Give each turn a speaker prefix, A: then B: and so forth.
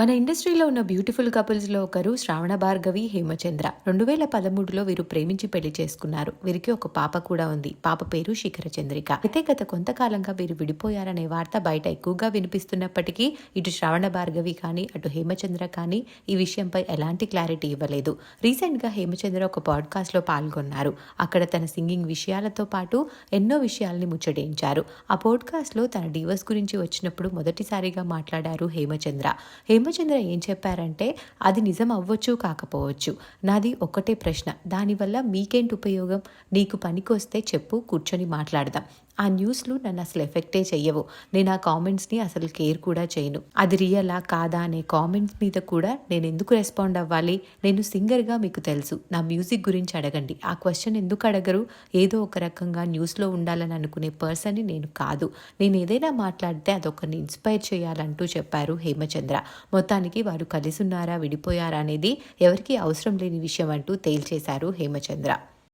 A: మన ఇండస్ట్రీలో ఉన్న బ్యూటిఫుల్ కపుల్స్లో ఒకరు శ్రావణ భార్గవి హేమచంద్ర. రెండు వేల పదమూడులో వీరు ప్రేమించి పెళ్ళి చేసుకున్నారు. వీరికి ఒక పాప కూడా ఉంది. పాప పేరు శిఖర చంద్రిక. అయితే గత కొంతకాలంగా వీరు విడిపోయారనే వార్త బయట ఎక్కువగా వినిపిస్తున్నప్పటికీ ఇటు శ్రావణ భార్గవి కానీ అటు హేమచంద్ర కానీ ఈ విషయంపై ఎలాంటి క్లారిటీ ఇవ్వలేదు. రీసెంట్గా హేమచంద్ర ఒక పాడ్కాస్ట్లో పాల్గొన్నారు. అక్కడ తన సింగింగ్ విషయాలతో పాటు ఎన్నో విషయాల్ని ముచ్చటించారు. ఆ పోడ్కాస్ట్లో తన డివర్స్ గురించి వచ్చినప్పుడు మొదటిసారిగా మాట్లాడారు హేమచంద్ర. హేమచంద్ర ఏం చెప్పారంటే అది నిజం అవ్వచ్చు కాకపోవచ్చు. నాది ఒకటే ప్రశ్న. దానివల్ల మీకేంటి ఉపయోగం? నీకు పనికొస్తే చెప్పు కూర్చొని మాట్లాడదాం. ఆ న్యూస్లు నన్ను అసలు ఎఫెక్టే చెయ్యవు. నేను ఆ కామెంట్స్ని అసలు కేర్ కూడా చేయను. అది రియలా కాదా అనే కామెంట్స్ మీద కూడా నేను ఎందుకు రెస్పాండ్ అవ్వాలి? నేను సింగర్గా మీకు తెలుసు. నా మ్యూజిక్ గురించి అడగండి. ఆ క్వశ్చన్ ఎందుకు అడగరు? ఏదో ఒక రకంగా న్యూస్లో ఉండాలని అనుకునే పర్సన్ని నేను కాదు. నేను ఏదైనా మాట్లాడితే అదొకరిని ఇన్స్పైర్ చేయాలంటూ చెప్పారు హేమచంద్ర. మొత్తానికి వారు కలిసి ఉన్నారా విడిపోయారా అనేది ఎవరికీ అవసరం లేని విషయం అంటూ తేల్చేశారు హేమచంద్ర.